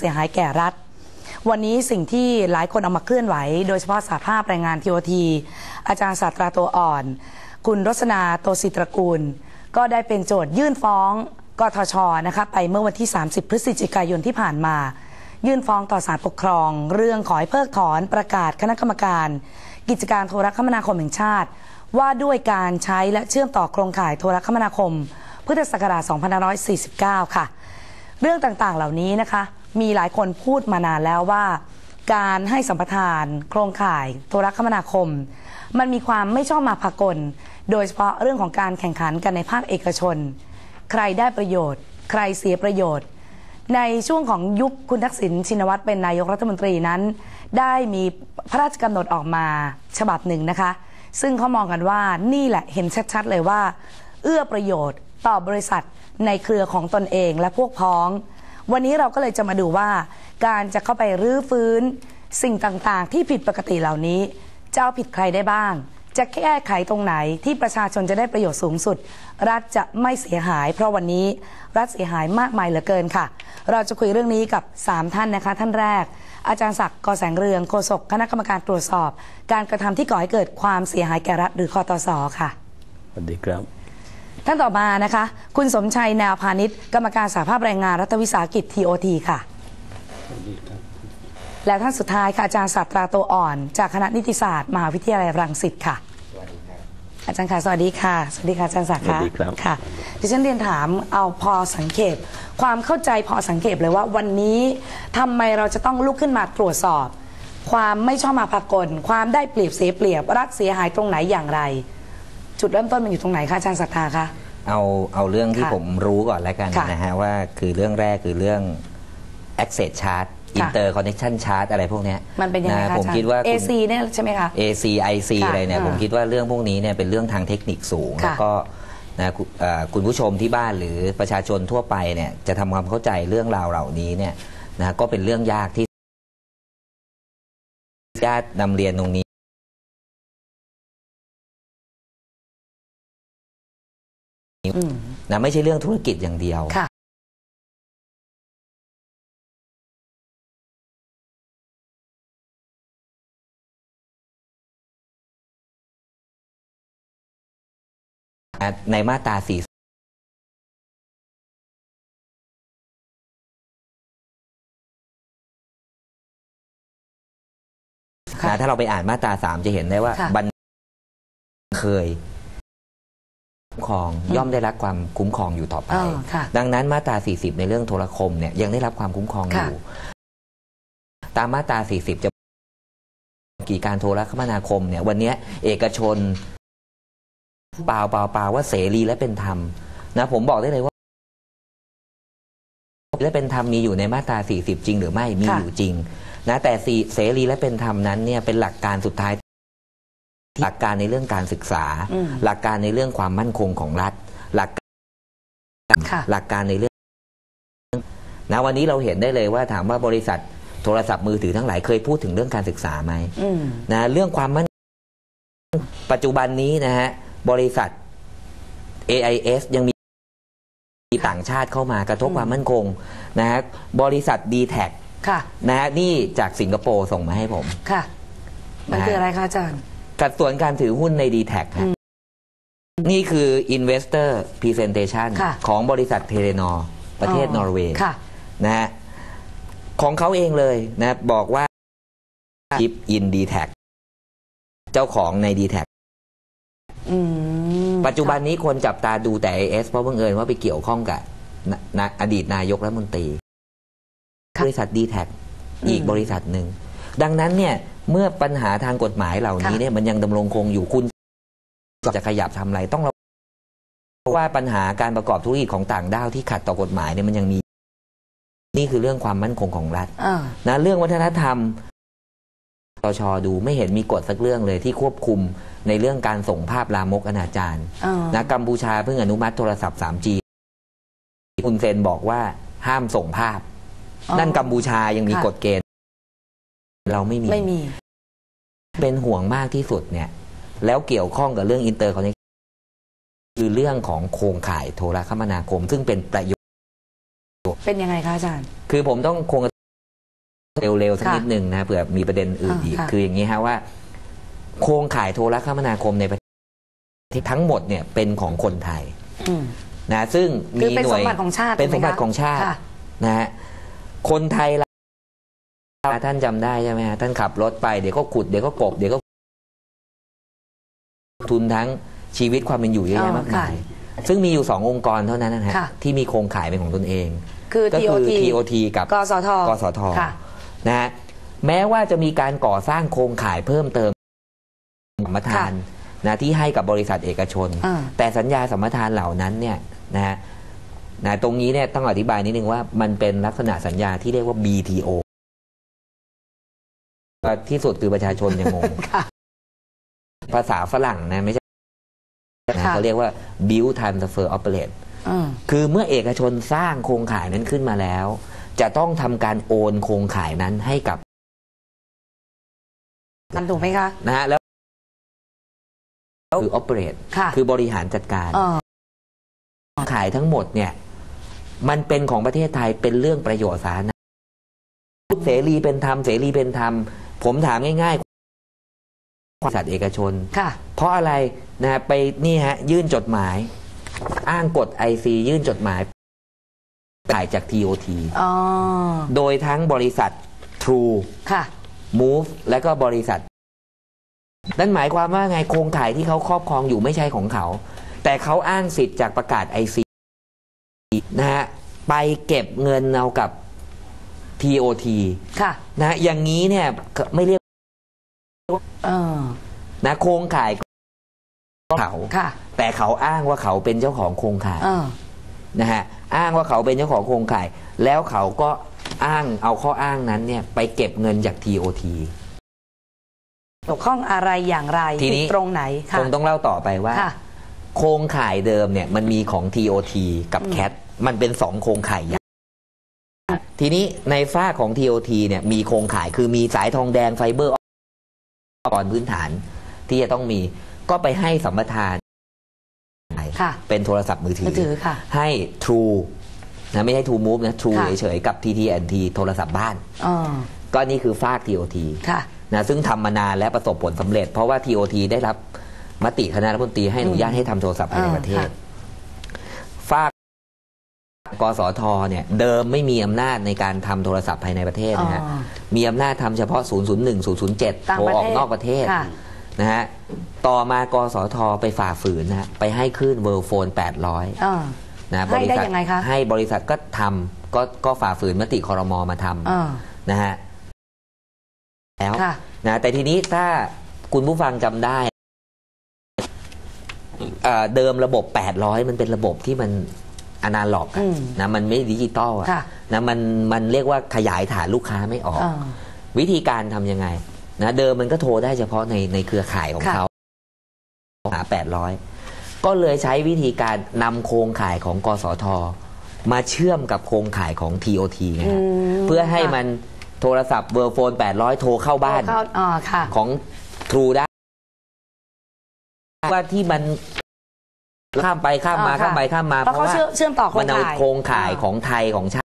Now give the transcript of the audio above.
เสียหายแก่รัฐ วันนี้สิ่งที่หลายคนเอามาเคลื่อนไหว โดยเฉพาะสาภาพแรงงานทีโอทีอาจารย์ศาสตราตัวอ่อน คุณรสนาโตศิตรกูล ก็ได้เป็นโจทยื่นฟ้องกทชนะคะไปเมื่อวันที่ 30 พฤศจิกายนที่ผ่านมา ยื่นฟ้องต่อศาลปกครอง เรื่องขอให้เพิกถอนประกาศคณะกรรมการ กิจการโทรคมนาคมแห่งชาติ ว่าด้วยการใช้และเชื่อมต่อโครงข่ายโทรคมนาคม พุทธศักราช 2549 ค่ะ เรื่องต่างๆเหล่านี้นะคะ มีหลายคนพูดมานานแล้วว่า การให้สัมปทาน โครงข่ายโทรคมนาคม มันมีความไม่ชอบมาพากล โดยเฉพาะเรื่องของการแข่งขันกันในภาคเอกชน ใครได้ประโยชน์ ใครเสียประโยชน์ ในช่วงของยุคคุณทักษิณชินวัตรเป็นนายกรัฐมนตรีนั้น ได้มีพระราชกำหนดออกมาฉบับหนึ่งนะคะ ซึ่งเขามองกันว่านี่แหละเห็นชัดๆเลยว่า เอื้อประโยชน์ต่อบริษัทในเครือของตนเองและพวกพ้อง วันนี้เราก็เลยจะมาดูว่า การจะเข้าไปรื้อฟื้น สิ่งต่างๆ ที่ผิดปกติเหล่านี้จะเอาผิดใครได้บ้าง จะแก้ไขตรงไหนที่ประชาชนจะได้ประโยชน์สูงสุด รัฐจะไม่เสียหาย เพราะวันนี้รัฐเสียหายมากมายเหลือเกินค่ะ เราจะคุยเรื่องนี้กับ 3 ท่านนะคะ ท่านแรก อาจารย์ศักดิ์กอแสงเรืองโฆษกคณะกรรมการตรวจสอบ การกระทำที่ก่อให้เกิดความเสียหายแก่รัฐหรือคอตสค่ะสวัสดีครับ ท่านต่อมานะคะ คุณสมชัยแนวพาณิชย์กรรมการสาภาพแรงงานรัฐวิสาหกิจ TOT ค่ะสวัสดีครับและท่านสุดท้ายค่ะอาจารย์ศาสตราโตวอ่อน จากคณะนิติศาสตร์มหาวิทยาลัยรังสิตค่ะอาจารย์ค่ะสวัสดีค่ะ สวัสดีค่ะอาจารย์ศักดิ์สวัสดีครับค่ะดิฉันเรียนถามเอาพอสังเกต ความเข้าใจพอสังเกตเลยว่าวันนี้ทำไมเราจะต้องลุกขึ้นมาตรวจสอบ ความไม่ชอบมาพากล ความได้เปรียบเสียเปรียบรัฐเสียหายตรงไหนอย่างไร จุดเริ่มต้นมันอยู่ตรงไหนคะอาจารย์ศรัทธาคะ เอาเอาเรื่องที่ค่ะผมรู้ก่อนแล้วกันค่ะนะฮะว่าคือเรื่องแรกคือเรื่อง access chart ค่ะ inter connection chart อะไรพวกเนี้ยมันเป็นยังไงะคะผมอาจารย์คิดว่าคุณ AC เนี่ยใช่ไหมคะ AC IC ค่ะอะไรเนี่ยอ่าผมคิดว่าเรื่องพวกนี้เนี่ยเป็นเรื่องทางเทคนิคสูง ค่ะแล้วก็นะคุณเอ่อคุณผู้ชมที่บ้านหรือประชาชนทั่วไปเนี่ยจะทำความเข้าใจเรื่องราวเหล่านี้เนี่ยนะก็เป็นเรื่องยากที่ญาตินำเรียนตรงนี้ นะไม่ใช่เรื่องธุรกิจอย่างเดียวค่ะในมาตรา4ค่ะนะถ้าเราไปอ่านมาตราสามจะเห็นได้ว่าค่ะบันเคย คุ้มครอง ย่อมได้รับความคุ้มครองอยู่ต่อไปอ๋อค่ะดังนั้นมาตรา 40 ในเรื่องโทรคมเนี่ยยังได้รับความคุ้มครองอค่ะยู่ ตามมาตรา 40 จะกี่การโทรคมนาคมเนี่ยวันเนี้ยเอกชนเปล่าเปล่าเปล่าว่าเสรีและเป็นธรรมนะผมบอกได้เลยว่า และเป็นธรรมมีอยู่ในมาตรา 40 จริง หรือไม่มีค่ะอยู่จริงนะแต่สีเสรีและเป็นธรรมนั้นเนี่ยเป็นหลักการสุดท้าย หลักการในเรื่องการศึกษาอืมหลักการในเรื่องความมั่นคงของรัฐ หลักค่ะหลักการในเรื่องนะวันนี้เราเห็นได้เลยว่าถามว่าบริษัทโทรศัพท์มือถือทั้งหลายเคยพูดถึงเรื่องการศึกษาไหมอืมนะเรื่องความมั่นปัจจุบันนี้นะฮะบริษัท AIS ยังมีต่างชาติเข้ามากระทบอืมความมั่นคงนะฮะบริษัท d t แทค่ะนะฮะนี่จากสิงคโปร์ส่งมาให้ผมค่ะมันนะฮะคืออะไรคะอาจารย์ สัดส่วนการถือหุ้นใน d t แทฮะนี่คือ Investor Presentation ค่ะของบริษัทเทเลนอประเทศอ๋อนอร์เวย์ค่ะ นะฮะของเขาเองเลยนะบอกว่า Chip in d t แทเจ้าของใน d t แทอืมปัจจุบันนี้คนจับตาดูแต่ AS เพราะบังเอิญว่าไปเกี่ยวข้องกับนนอดีตนายกรัฐมนตรีค่ะบริษัท d t แทอืมอีกบริษัทหนึ่ง ดังนั้นเนี่ย เมื่อปัญหาทางกฎหมายเหล่านี้ค่ะเนี่ยมันยังดำรงคงอยู่คุณจะขยับทำอะไรต้องระวังเพราะว่าปัญหาการประกอบธุรกิจของต่างด้าวที่ขัดต่อกฎหมายเนี่ยมันยังมี นี่คือเรื่องความมั่นคงของรัฐอ่านะเรื่องวัฒนธรรมตชดูไม่เห็นมีกฎสักเรื่องเลยที่ควบคุมในเรื่องการส่งภาพลามกอนาจารอ่า นะกัมพูชาเพิ่งอนุมัติโทรศัพท์ 3G คุณเซนบอกว่าห้ามส่งภาพ อ๋อนั่นกัมพูชายังมีค่ะ กฎเกณฑ์ เราไม่มีไม่มี เป็นห่วงมากที่สุดเนี่ย แล้วเกี่ยวข้องกับเรื่องอินเตอร์คอนเนคคือเรื่องของโครงข่ายโทรคมนาคม ซึ่งเป็นประโยชน์เป็นยังไงคะอาจารย์ คือผมต้องคงเร็วๆสักค่ะนิดหนึ่งนะเผื่อมีประเด็นอื่นอ่าอีกค่ะคืออย่างนี้ฮะว่า โครงข่ายโทรคมนาคมในประเทศทั้งหมดเนี่ยเป็นของคนไทยอืมนะซึ่งคืมีอเป็นหน่วยสมบัติของชาติเป็นสถูมกไหบัติของชาติค่ะนะฮะคนไทยเรา ท่านจำได้ใช่ไหมฮะท่านขับรถไปเดี๋ยวก็ขุดเดี๋ยวก็กบเดี๋ยวก็ทุนทั้งชีวิตความเป็นอยู่เยอะแยะมากมายซึ่งมีอยู่สององค์กรเท่านั้นนะฮะค่ะที่มีโครงข่ายเป็นของตนเอง คือก็คือ TOT TOT กับกสทกสทค่ะนะฮะแม้ว่าจะมีการก่อสร้างโครงข่ายเพิ่มเติมสัมปทานนะที่ให้กับบริษัทเอกชนอ่าแต่สัญญาสัมปทานเหล่านั้นเนี่ยนะฮะนะตรงนี้เนี่ยต้องอธิบายนิดนึงว่ามันเป็นลักษณะสัญญาที่เรียกว่า BTO ที่สุดคือประชาชนยังงงค่ะภาษาฝรั่งนะไม่ใช่นะค่ะเขาเรียกว่า build transfer operate อืมคือเมื่อเอกชนสร้างโครงข่ายนั้นขึ้นมาแล้ว จะต้องทำการโอนโครงข่ายนั้นให้กับมันถูกไหมคะนะฮะแล้วคือ operate ค่ะคือบริหารจัดการเออขายทั้งหมดเนี่ย มันเป็นของประเทศไทยเป็นเรื่องประโยชน์สาธารณะเสรีเป็นธรรมเสรีเป็นธรรม ผมถามง่ายๆบริษัทเอกชน ค่ะ เพราะอะไรนะฮะไปนี่ฮะ ยื่นจดหมาย อ้างกฎไอซียื่นจดหมายขายจาก TOT อ๋อ โดยทั้งบริษัท True ค่ะ Move และก็บริษัท นั่นหมายความว่าไงโครงข่ายที่เขาครอบครองอยู่ไม่ใช่ของเขา แต่เขาอ้างสิทธิ์จากประกาศไอซีนะฮะ ไปเก็บเงินเอากับ TOT ค่ะนะฮะอย่างนี้เนี่ยไม่เรียกเออนะโครงข่ายของเขาค่ะ แต่เขาอ้างว่าเขาเป็นเจ้าของโครงข่ายเออนะฮะอ้างว่าเขาเป็นเจ้าของโครงข่าย แล้วเขาก็อ้างเอาข้ออ้างนั้นเนี่ยไปเก็บเงินจาก TOT เกี่ยวข้องอะไรอย่างไรทีนี้ผิดตรงไหนค่ะคงต้องเล่าต่อไปว่าค่ะโครงข่ายเดิมเนี่ยมันมีของ TOT กับอืม CAT มันเป็นสองโครงข่ายใหญ่ ทีนี้ในฝ้ากของ TOT เนี่ยมีโครงข่ายคือมีสายทองแดงไฟเบอร์ก่อนพื้นฐาน ที่จะต้องมีก็ไปให้สัมปทานค่ะเป็นโทรศัพท์มือถืมือถือค่ะให้ True นะไม่ใช่ True Move นะ True ค่ะเฉยๆกับ TT&T โทรศัพท์บ้านอ๋อก็นี่คือฟาก TOT ค่ะนะซึ่งทำมานานและประสบผลสำเร็จ เพราะว่า TOT ได้รับมติคณะรัฐมนตรีให้อนุญาตให้ทำโทรศัพท์ภายในอ่าประเทศค่ะฟาก กสทเนี่ยเดิมไม่มีอำนาจในการทำโทรศัพท์ภายในประเทศนะฮะ อ๋อมีอำนาจทำเฉพาะ 001 007 ต่างโทรประออเทกศนอกประเทศค่ะ นะฮะ ต่อมากสทไปฝ่าฝืนนะฮะไปให้คลื่นเวิร์โฟน800 เออ นะให้ได้ยังไงคะให้บริษัทก็ทำก็ก็ฝ่าฝืนมติคอรมอมาทเออำนะฮะแล้วค่ะ นะแต่ทีนี้ถ้าคุณผู้ฟังจำได้เอ่อเดิมระบบ 800 มันเป็นระบบที่มัน อนาล็อกอะอืมนะมันไม่ดิจิตอลอะค่ะนะมันมันเรียกว่าขยายฐานลูกค้าไม่ออกเออวิธีการทำยังไงนะเดิมมันก็โทรได้เฉพาะในในเครือข่ายของค่ะเขาหา 800 ก็เลยใช้วิธีการนำโครงข่ายของกสท มาเชื่อมกับโครงข่ายของ TOT นะอืฮะมเพื่อให้ค่ะมันโทรศัพท์เบอร์โฟน 800 โทรเข้าบ้านเข้าอ๋อค่ะของ True ได้ว่าที่มัน ข้ามไปข้ามมาอ่าค่ะข้ามไปข้ามมาเพราะเขาเชื่อมเชื่อมต่อโครมันงเอาข่ายโครงข่ายอ่า ของไทยของชาติ